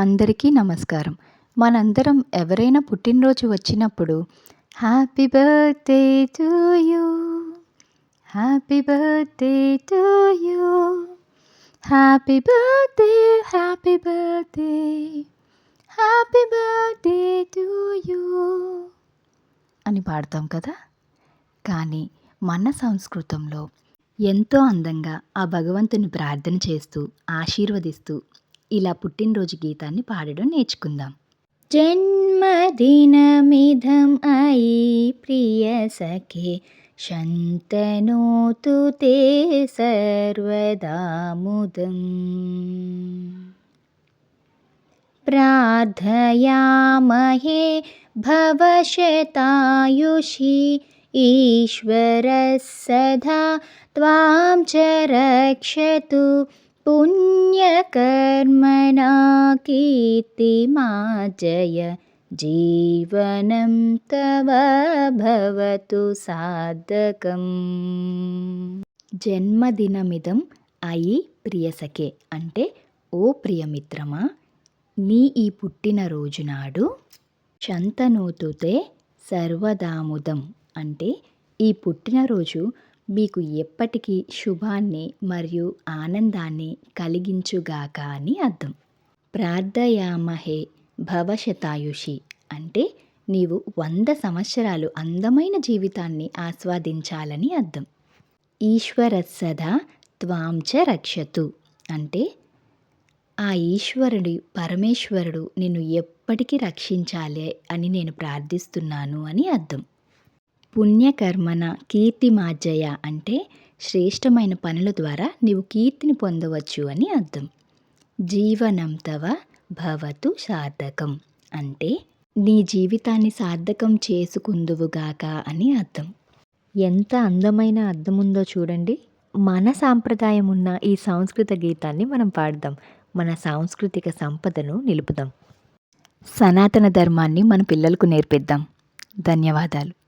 అందరికీ నమస్కారం. మనందరం ఎవరైనా పుట్టినరోజు వచ్చినప్పుడు happy birthday to you. Happy birthday to you. Happy birthday happy birthday. Happy birthday to you. అని పాడతాం కదా? కానీ మన సంస్కృతంలో ఎంతో అందంగా ఆ భగవంతుని ప్రార్థన చేస్తూ ఆశీర్వదిస్తూ ఇలా పుట్టినరోజు గీతాన్ని పాడడం నేర్చుకుందాం జన్మదినమిదం అయి ప్రియ సఖే శంతనోతు తే సర్వదాముదం ప్రార్థయామహే భవశతాయుషి ईश्वरः सदा त्वां च रक्षतु पुण्यकर्मणा कीर्तिमार्जय జీవనం తవ భవతు సాధకం జన్మదినమిదం అయి ప్రియసఖే అంటే ఓ ప్రియమిత్రమా నీ ఈ పుట్టినరోజు నాడు శంతనోతుతే సర్వదాముదం అంటే ఈ పుట్టినరోజు మీకు ఎప్పటికీ శుభాన్ని మరియు ఆనందాన్ని కలిగించుగాక అని అర్థం. ప్రార్థయామహే భవశతాయుషి. అంటే నీవు వంద సంవత్సరాలు అందమైన జీవితాన్ని ఆస్వాదించాలని అర్థం. ఈశ్వర సదా త్వాంచ రక్షతు. అంటే ఆ ఈశ్వరుడి పరమేశ్వరుడు నిన్ను ఎప్పటికీ రక్షించాలి అని నేను ప్రార్థిస్తున్నాను అని అర్థం. పుణ్యకర్మణ కీర్తిమార్జయ అంటే శ్రేష్టమైన పనుల ద్వారా నీవు కీర్తిని పొందవచ్చు అని అర్థం. జీవనం తవ భవతు సార్థకం అంటే నీ జీవితాన్ని సార్థకం చేసుకుందువుగాక అని అర్థం. ఎంత అందమైన అర్థం ఉందో చూడండి. మన సాంప్రదాయం ఉన్న ఈ సాంస్కృత గీతాన్ని మనం పాడదాం. మన సాంస్కృతిక సంపదను నిలుపుదాం. సనాతన ధర్మాన్ని మన పిల్లలకు నేర్పిద్దాం. ధన్యవాదాలు.